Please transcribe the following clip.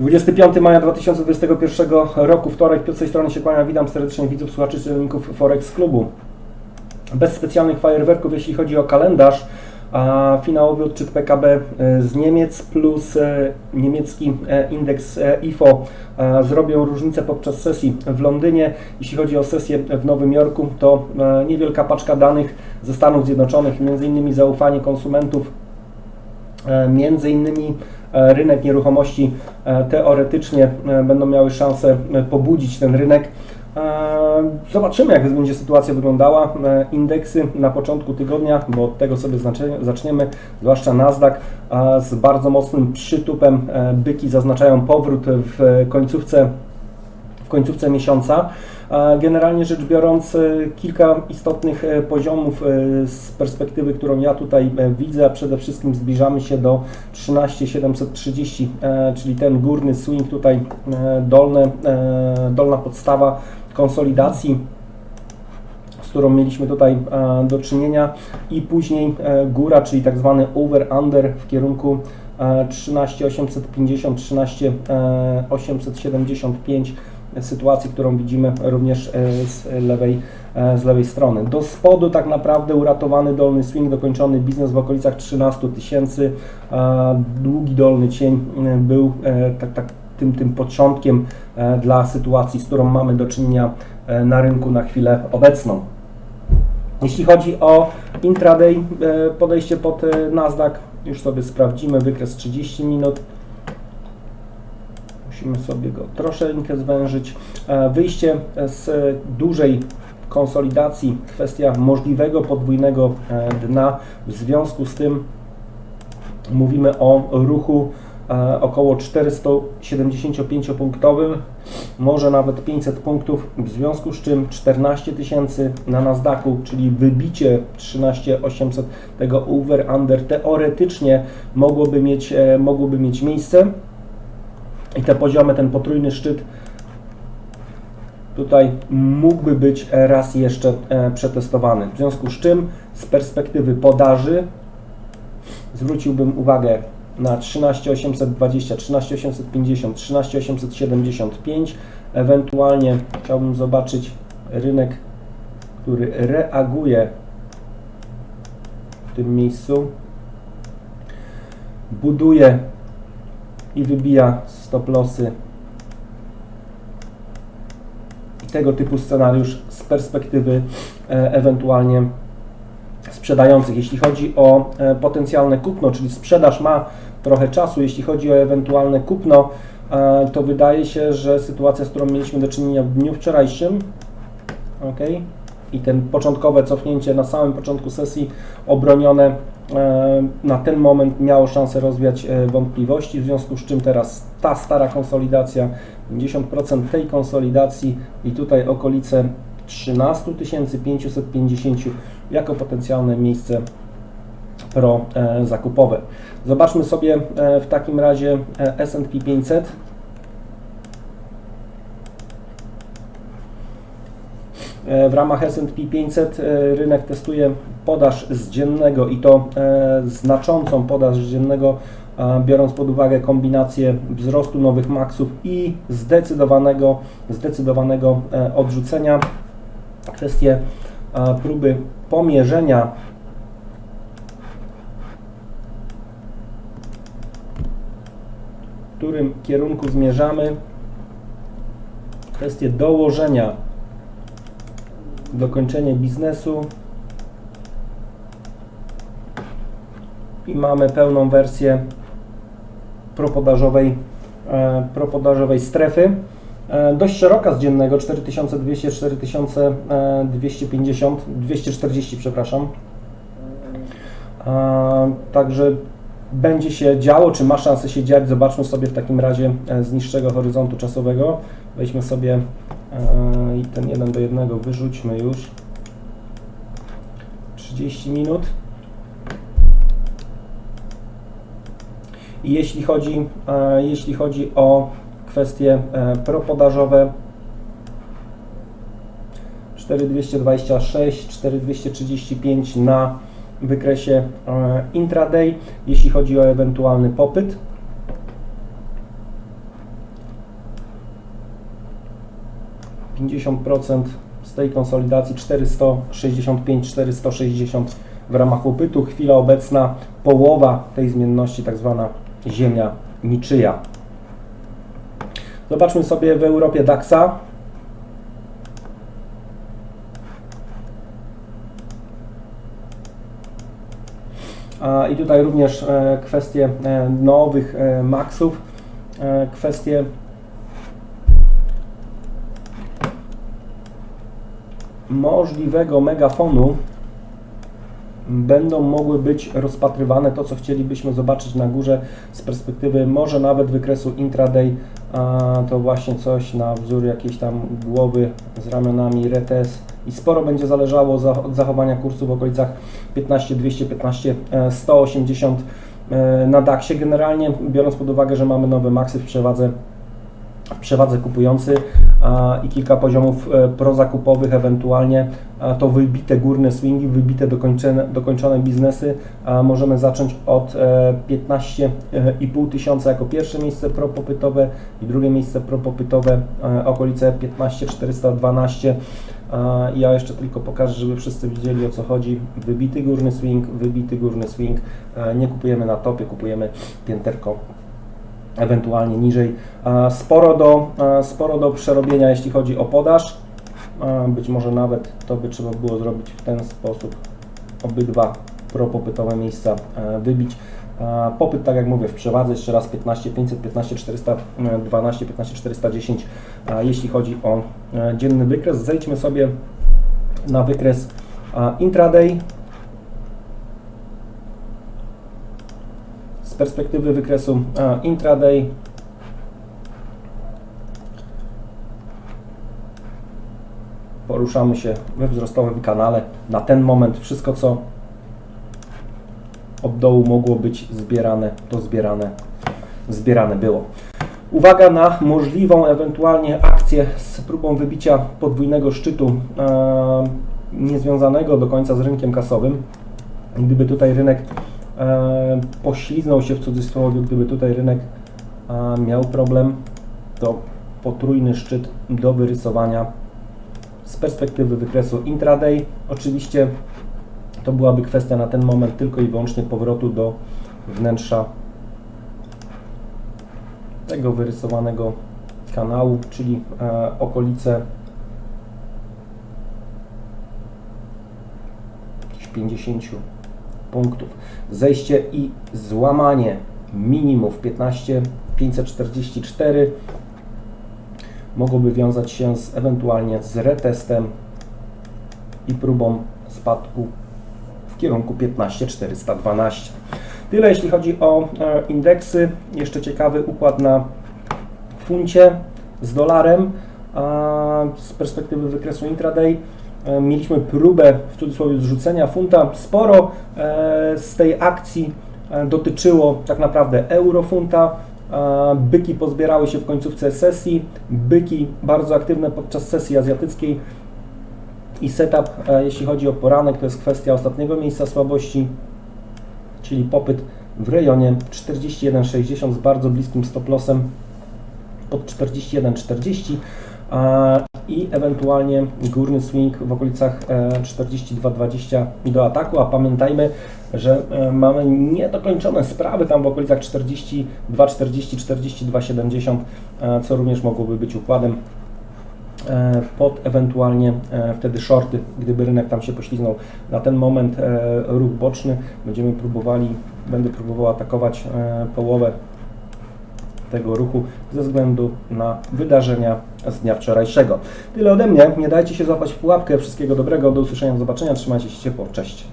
25 maja 2021 roku, wtorek, z tej strony się kłania, witam serdecznie widzów, słuchaczy, czytelników Forex Klubu. Bez specjalnych fajerwerków, jeśli chodzi o kalendarz, a finałowy odczyt PKB e, z Niemiec plus e, niemiecki e, indeks IFO zrobią różnicę podczas sesji w Londynie. Jeśli chodzi o sesję w Nowym Jorku, to niewielka paczka danych ze Stanów Zjednoczonych, m.in. zaufanie konsumentów Między innymi e, rynek nieruchomości e, teoretycznie e, będą miały szansę e, pobudzić ten rynek. E, Zobaczymy, jak będzie sytuacja wyglądała. E, Indeksy na początku tygodnia, bo od tego sobie zaczniemy, zwłaszcza Nasdaq e, z bardzo mocnym przytupem. e, Byki zaznaczają powrót w końcówce końcówce miesiąca. Generalnie rzecz biorąc, e, kilka istotnych e, poziomów e, z perspektywy, którą ja tutaj widzę, a przede wszystkim zbliżamy się do 13730, e, czyli ten górny swing tutaj, dolne, dolna podstawa konsolidacji z którą mieliśmy tutaj do czynienia i później góra, czyli tak zwany over-under w kierunku e, 13850, 13875 sytuacji, którą widzimy również e, z lewej, e, z lewej strony. Do spodu tak naprawdę uratowany dolny swing, dokończony biznes w okolicach 13 tysięcy, e, długi dolny cień był tak, tak tym, tym początkiem dla sytuacji, z którą mamy do czynienia na rynku na chwilę obecną. Jeśli chodzi o intraday, podejście pod Nasdaq, już sobie sprawdzimy, wykres 30 minut. Musimy sobie go troszeczkę zwężyć. E, Wyjście z dużej konsolidacji, kwestia możliwego podwójnego e, dna. W związku z tym mówimy o ruchu e, około 475-punktowym, może nawet 500 punktów, w związku z czym 14 tysięcy na Nasdaqu, czyli wybicie 13800 tego over-under teoretycznie mogłoby mieć, e, mogłoby mieć miejsce i te poziomy, ten potrójny szczyt tutaj mógłby być raz jeszcze e, przetestowany. W związku z czym z perspektywy podaży zwróciłbym uwagę na 13820, 13850, 13875. Ewentualnie chciałbym zobaczyć rynek, który reaguje w tym miejscu. Buduje i wybija stop lossy. I tego typu scenariusz z perspektywy e, ewentualnie sprzedających. Jeśli chodzi o e, potencjalne kupno, czyli sprzedaż ma trochę czasu, jeśli chodzi o ewentualne kupno, e, to wydaje się, że sytuacja, z którą mieliśmy do czynienia w dniu wczorajszym, ok, i ten początkowe cofnięcie na samym początku sesji obronione e, na ten moment miało szansę rozwiać e, wątpliwości, w związku z czym teraz ta stara konsolidacja, 50% tej konsolidacji i tutaj okolice 13 550 jako potencjalne miejsce pro e, zakupowe. Zobaczmy sobie w takim razie S&P 500. E, W ramach S&P 500 e, rynek testuje podaż z dziennego i to e, znaczącą podaż z dziennego, e, biorąc pod uwagę kombinację wzrostu nowych maksów i zdecydowanego, zdecydowanego e, odrzucenia. Kwestie e, próby pomierzenia w którym kierunku zmierzamy. Kwestie dołożenia dokończenie biznesu i mamy pełną wersję propodażowej, e, propodażowej strefy. E, dość szeroka z dziennego 4200, 4250, 240 przepraszam. E, także będzie się działo, czy ma szansę się dziać, zobaczmy sobie w takim razie z niższego horyzontu czasowego. Weźmy sobie i ten jeden do jednego wyrzućmy już. 30 minut. I jeśli chodzi, e, jeśli chodzi o kwestie e, propodażowe, 4226, 4235 na wykresie e, intraday, jeśli chodzi o ewentualny popyt. 50% z tej konsolidacji 465, 460 w ramach upytu. Chwila obecna połowa tej zmienności, tak zwana ziemia niczyja. Zobaczmy sobie w Europie DAXa. I tutaj również e, kwestie e, nowych e, maksów, kwestie możliwego megafonu będą mogły być rozpatrywane to, co chcielibyśmy zobaczyć na górze z perspektywy może nawet wykresu intraday, to właśnie coś na wzór jakiejś tam głowy z ramionami retes i sporo będzie zależało za, od zachowania kursu w okolicach 15200, 15 180 e, na DAX-ie. Generalnie biorąc pod uwagę, że mamy nowe maksy w przewadze w przewadze kupujący i kilka poziomów e, prozakupowych, ewentualnie to wybite górne swingi, wybite dokończone, dokończone biznesy. Możemy zacząć od e, 15,5 tysiąca jako pierwsze miejsce propopytowe i drugie miejsce propopytowe e, okolice 15 412. A, Ja jeszcze tylko pokażę, żeby wszyscy widzieli o co chodzi. Wybity górny swing, wybity górny swing. E, Nie kupujemy na topie, kupujemy pięterko ewentualnie niżej. Sporo do, sporo do przerobienia, jeśli chodzi o podaż. Być może nawet to by trzeba było zrobić w ten sposób. Obydwa propopytowe miejsca e, wybić. Popyt, tak jak mówię, w przewadze jeszcze raz 15 500, 15 412, 15 410, e, jeśli chodzi o e, dzienny wykres. Zejdźmy sobie na wykres intraday. Perspektywy wykresu intraday poruszamy się we wzrostowym kanale. Na ten moment wszystko, co od dołu mogło być zbierane, to zbierane, zbierane było. Uwaga na możliwą ewentualnie akcję z próbą wybicia podwójnego szczytu e, niezwiązanego do końca z rynkiem kasowym. Gdyby tutaj rynek pośliznął się w cudzysłowie, gdyby tutaj rynek e, miał problem, to potrójny szczyt do wyrysowania z perspektywy wykresu intraday. Oczywiście to byłaby kwestia na ten moment tylko i wyłącznie powrotu do wnętrza tego wyrysowanego kanału, czyli e, okolice jakichś 50 punktów. Zejście i złamanie minimów 15 544 mogłoby wiązać się z ewentualnie z retestem i próbą spadku w kierunku 15412. Tyle jeśli chodzi o e, indeksy. Jeszcze ciekawy układ na funcie z dolarem. Z perspektywy wykresu intraday mieliśmy próbę w cudzysłowie zrzucenia funta. Sporo e, z tej akcji e, dotyczyło tak naprawdę eurofunta. E, Byki pozbierały się w końcówce sesji. Byki bardzo aktywne podczas sesji azjatyckiej. I setup, e, jeśli chodzi o poranek, to jest kwestia ostatniego miejsca słabości, czyli popyt w rejonie 41,60 z bardzo bliskim stop lossem pod 41,40 a, i ewentualnie górny swing w okolicach e, 42,20 do ataku, a pamiętajmy, że e, mamy niedokończone sprawy tam w okolicach 42,40, 42,70, e, co również mogłoby być układem e, pod ewentualnie e, wtedy shorty, gdyby rynek tam się pośliznął. Na ten moment e, ruch boczny będziemy próbowali, będę próbował atakować e, połowę tego ruchu ze względu na wydarzenia z dnia wczorajszego. Tyle ode mnie. Nie dajcie się złapać w pułapkę. Wszystkiego dobrego. Do usłyszenia, do zobaczenia. Trzymajcie się ciepło. Cześć.